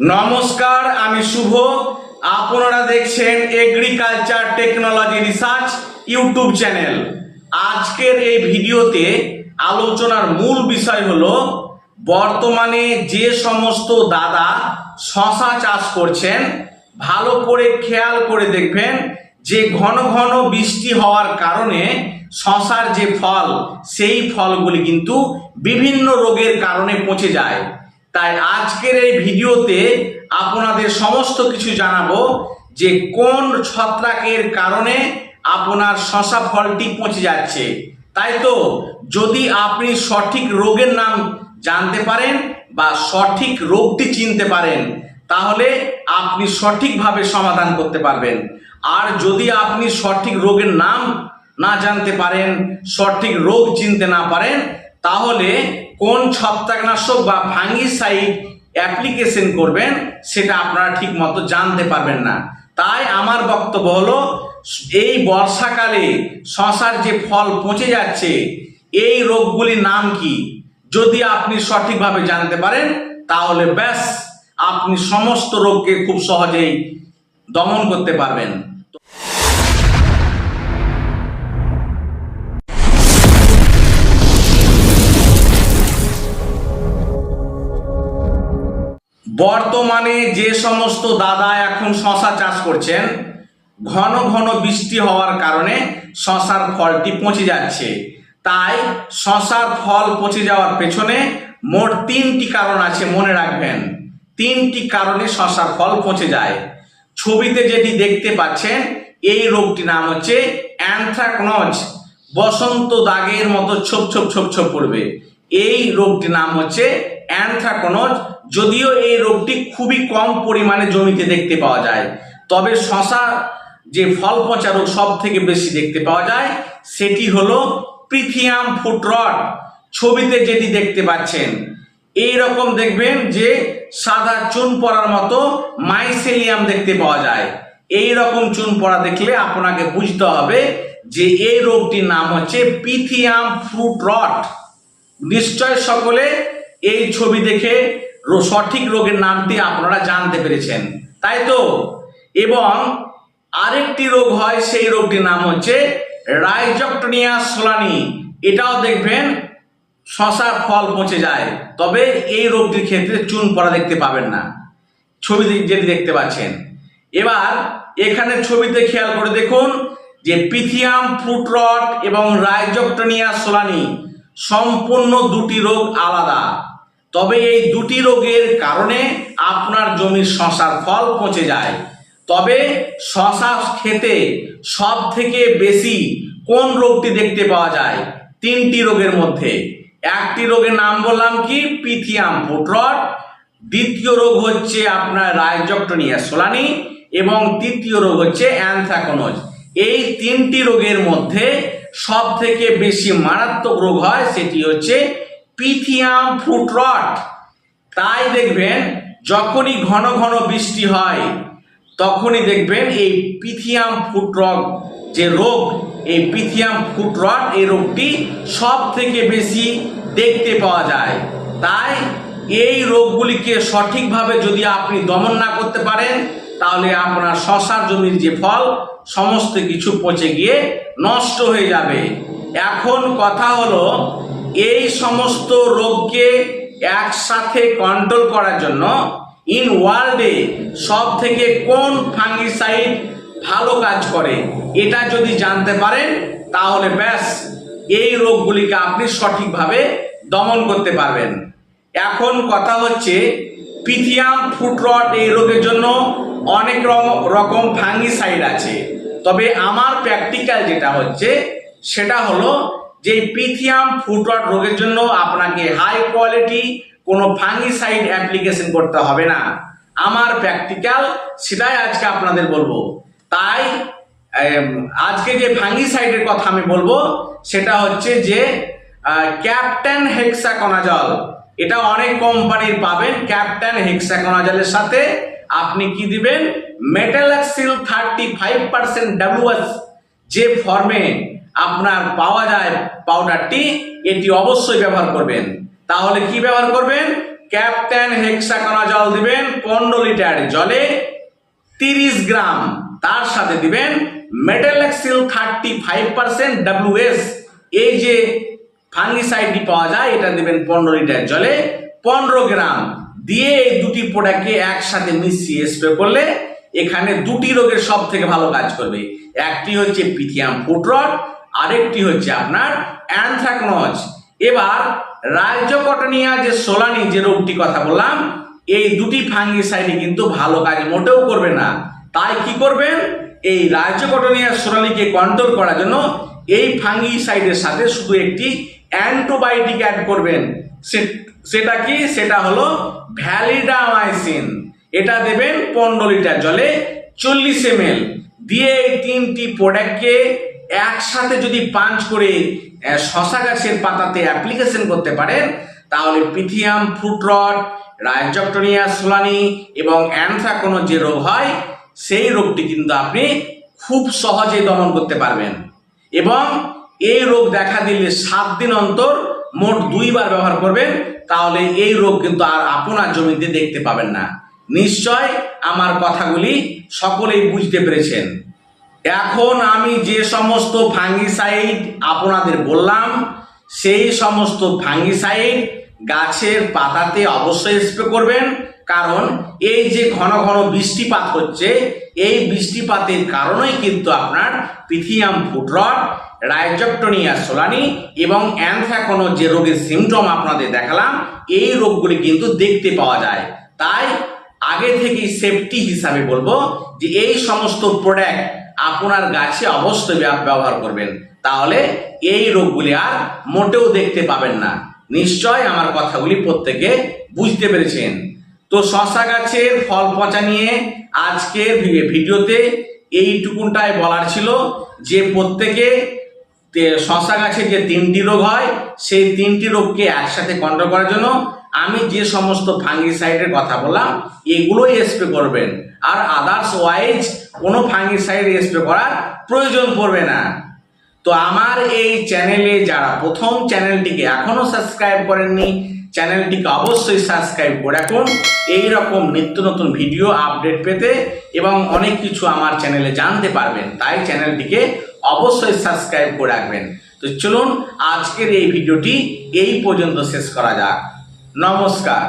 নমস্কার, আমি শুভ। আপনারা দেখছেন agriculture technology research YouTube channel আজকের এই ভিডিওতে আলোচনার মূল বিষয় হলো, বর্তমানে যে সমস্ত দাদা শশা চাষ করছেন, ভালো করে খেয়াল করে দেখবেন যে ঘন ঘন বৃষ্টি হওয়ার কারণে শশার যে ফল, সেই ফলগুলি কিন্তু বিভিন্ন রোগের কারণে পচে যায়। তাই আজকের এই ভিডিওতে আপনাদের সমস্ত কিছু জানাব যে কোন ছত্রাকের কারণে আপনার শশা ফলটি পচে যাচ্ছে। তাই তো, যদি আপনি সঠিক রোগের নাম জানতে পারেন বা সঠিক রোগটি চিনতে পারেন, তাহলে আপনি সঠিকভাবে সমাধান করতে পারবেন। আর যদি আপনি সঠিক রোগের নাম না জানতে পারেন, সঠিক রোগ চিনতে না পারেন, তাহলে কোন ছত্রাকনাশক বা ফাঙ্গিসাইড অ্যাপ্লিকেশন করবেন সেটা আপনারা ঠিক মতো জানতে পারবেন না। তাই আমার বক্তব্য হলো, এই বর্ষাকালে শশার যে ফল পচে যাচ্ছে, এই রোগগুলির নাম কি? যদি আপনি সঠিকভাবে জানতে পারেন, তাহলে ব্যাস, আপনি সমস্ত রোগকে খুব সহজেই দমন করতে পারবেন। বর্তমানে যে সমস্ত দাদা এখন শশা চাষ করছেন, ঘন ঘন বৃষ্টি হওয়ার কারণে শশার ফলটি পচে যাচ্ছে। তাই শশার ফল পচে যাওয়ার পেছনে মোট তিনটি কারণ আছে, মনে রাখবেন। তিনটি কারণে শশার ফল পচে যায়। ছবিতে যেটি দেখতে পাচ্ছেন, এই রোগটি নাম হচ্ছে অ্যান্থ্রাকনজ। বসন্ত দাগের মতো ছোপ ছোপ ছোপ ছোপ পড়বে। এই রোগটির নাম হচ্ছে অ্যানথ্রাকনজ, যদিও এই রোগটি খুবই কম পরিমাণে জমিতে দেখতে পাওয়া যায়। তবে শশা যে ফল পচা রোগ সব থেকে বেশি দেখতে পাওয়া যায়, সেটি হলো প্রিথিয়াম ফুটরট ছবিতে যেটি দেখতে পাচ্ছেন এই রকম দেখবেন যে সাদা চুন পড়ার মতো মাইসেলিয়াম দেখতে পাওয়া যায়। এই রকম চুন পড়া দেখলে আপনাকে বুঝতে হবে যে এই রোগটির নাম হচ্ছে পিথিয়াম ফ্রুট রট নিশ্চয় সকলে এই ছবি দেখে সঠিক রোগের নামটি আপনারা জানতে পেরেছেন। তাই তো? এবং আরেকটি রোগ হয়, সেই রোগটির নাম হচ্ছে রাইজকটনিয়া সোলানি। এটাও দেখবেন শশার ফল পচে যায়, তবে এই রোগটির ক্ষেত্রে চুন পড়া দেখতে পাবেন না। ছবি যেটি দেখতে পাচ্ছেন। এবার এখানে ছবিতে খেয়াল করে দেখুন যে পিথিয়াম ফ্রুট রট এবং রাইজকটনিয়া সোলানি সম্পূর্ণ দুটি রোগ আলাদা। তবে এই দুটি রোগের কারণে আপনার জমির শশার ফল পচে যায়। তবে শশা খেতে সব থেকে বেশি কোন রোগটি দেখতে পাওয়া যায়? তিনটি রোগের মধ্যে। একটি রোগের নাম বললাম কি? পিথিয়াম ফুটরট দ্বিতীয় রোগ হচ্ছে আপনার রাইজকটনিয়া সোলানি এবং তৃতীয় রোগ হচ্ছে অ্যানথ্রাকোনোজ এই তিনটি রোগের মধ্যে সব থেকে বেশি মারাত্মক রোগ হয় সেটি হচ্ছে পিথিয়াম ফ্রুট রট। তাই দেখবেন যখনই ঘন ঘন বৃষ্টি হয়, তখনই দেখবেন এই পিথিয়াম ফুট রগ, যে রোগ, এই পিথিয়াম ফুট রট, এই রোগটি সব থেকে বেশি দেখতে পাওয়া যায়। তাই এই রোগগুলিকে সঠিকভাবে যদি আপনি দমন না করতে পারেন, তাহলে আপনার শশার জমির যে ফল সমস্ত কিছু পচে গিয়ে নষ্ট হয়ে যাবে। এখন কথা হলো, এই সমস্ত রোগকে একসাথে কন্ট্রোল করার জন্য ইন ওয়ার্ল্ডে সব থেকে কোন ফাঙ্গিসাইড ভালো কাজ করে, এটা যদি জানতে পারেন, তাহলে ব্যাস, এই রোগগুলিকে আপনি সঠিকভাবে দমন করতে পারবেন। এখন কথা হচ্ছে, পিথিয়াম, ফুটরট এই রোগের জন্য অনেক রকম ফাঙ্গিসাইড আছে। তবে আমার প্র্যাকটিক্যাল যেটা হচ্ছে, সেটা হলো যে পিথিয়াম ফুটরট রোগের জন্য আপনাকে হাই কোয়ালিটি কোনো ফাঙ্গিসাইড অ্যাপ্লিকেশন করতে হবে না। আমার প্র্যাকটিক্যাল সেটাই আজকে আপনাদের বলব। তাই আজকে যে ফাঙ্গিসাইডের কথা আমি বলব, সেটা হচ্ছে যে ক্যাপ্টেন হেক্সাকোনাজল। এটা অনেক কোম্পানির পাবেন, ক্যাপ্টেন হেক্সাকোনাজলের সাথে আপনি কি দিবেন? Metalaxyl thirty five percent WS যে ফর্মে আপনার পাওয়া যায় পাউডারটি এটি অবশ্যই ব্যবহার করবেন। তাহলে কি ব্যবহার করবেন? ক্যাপ্টেন হেক্সাকোনাজল দিবেন, পনেরো লিটার জলে তিরিশ গ্রাম। তার সাথে দিবেন metalaxyl thirty five percent WS এই যে ফাঙ্গিসাইডটি পাওয়া যায়, এটা দিবেন পনেরো লিটার জলে পনেরো গ্রাম। দিয়ে এই দুটি প্রোডাক্টকে একসাথে মিশিয়ে স্প্রে করলে এখানে দুটি রোগের সব থেকে ভালো কাজ করবে। একটি হচ্ছে পিথিয়াম ফুটরট আরেকটি হচ্ছে আপনার অ্যানথ্রাকনজ। এবার রাজ্যকটনিয়া যে সোলানি যে রোগটি কথা বললাম, এই দুটি ফাঙ্গিসাইডে কিন্তু ভালো কাজ মোটেও করবে না। তাই কি করবেন? এই রাজ্যকটনিয়া সোলানিকে কন্ট্রোল করার জন্য এই ফাঙ্গিসাইডের সাথে শুধু একটি অ্যান্টিবায়োটিক অ্যাড করবেন। সে- সেটা কি? সেটা হলো ভ্যালিডামাইসিন। এটা দেবেন পনেরো লিটার জলে চল্লিশ এম দিয়ে এই তিনটি প্রোডাক্টকে একসাথে যদি পাঞ্চ করে শশা গাছের পাতাতে অ্যাপ্লিকেশন করতে পারেন, তাহলে Pythium, fruit rot Rhizoctonia solani এবং অ্যানথ্রাকোনো যে রোগ হয়। সেই রোগটি কিন্তু আপনি খুব সহজে দমন করতে পারবেন। এবং এই রোগ দেখা দিলে সাত দিন অন্তর মোট দুইবার ব্যবহার করবেন তাহলে এই রোগ কিন্তু আর আপনার জমিতে দেখতে পাবেন না। নিশ্চয় আমার কথাগুলি সকলেই বুঝতে পেরেছেন। এখন আমি যে সমস্ত ফাঙ্গিসাইড আপনাদের বললাম, সেই সমস্ত ফাঙ্গিসাইড গাছের পাতাতে অবশ্যই স্প্রে করবেন। কারণ এই যে ঘন ঘন বৃষ্টিপাত হচ্ছে, এই বৃষ্টিপাতের কারণেই কিন্তু আপনার পিথিয়াম ফুটরট, রাইজক্টোনিয়া সোলানি এবং অ্যানথ্রাকোনো যে রোগের সিমটম আপনাদের দেখালাম, এই রোগগুলি কিন্তু দেখতে পাওয়া যায়। তাই আগে থেকেই সেফটি হিসাবে বলব যে এই সমস্ত প্রোডাক্ট আপনার গাছে অবশ্যই ব্যব- ব্যবহার করবেন। তাহলে এই রোগগুলি আর মোটেও দেখতে পাবেন না। নিশ্চয় আমার কথাগুলি প্রত্যেকে বুঝতে পেরেছেন। তো শশা গাছের ফল পচা নিয়ে আজকের ভি- ভিডিওতে এইটুকুনটাই বলার ছিল যে প্রত্যেকে শশা গাছের যে তিনটি রোগ হয়, সেই তিনটি রোগকে একসাথে কন্ট্রোল করার জন্য আমি যে সমস্ত ফাঙ্গিসাইডের কথা বললাম, এগুলোই স্প্রে করবেন। আর আদার্স ওয়াইজ কোনো ফাঙ্গিসাইড স্প্রে করার প্রয়োজন পড়বে না। তো আমার এই চ্যানেলে যারা প্রথম চ্যানেলটিকে এখনও সাবস্ক্রাইব করেননি চ্যানেলটিকে অবশ্যই সাবস্ক্রাইব করে রাখুন। এই রকম নিত্য নতুন ভিডিও, আপডেট পেতে এবং অনেক কিছু আমার চ্যানেলে জানতে পারবেন, তাই চ্যানেলটিকে অবশ্যই সাবস্ক্রাইব করে রাখবেন। তো চলুন, আজকের এই ভিডিওটি এই পর্যন্ত শেষ করা যাক। নমস্কার।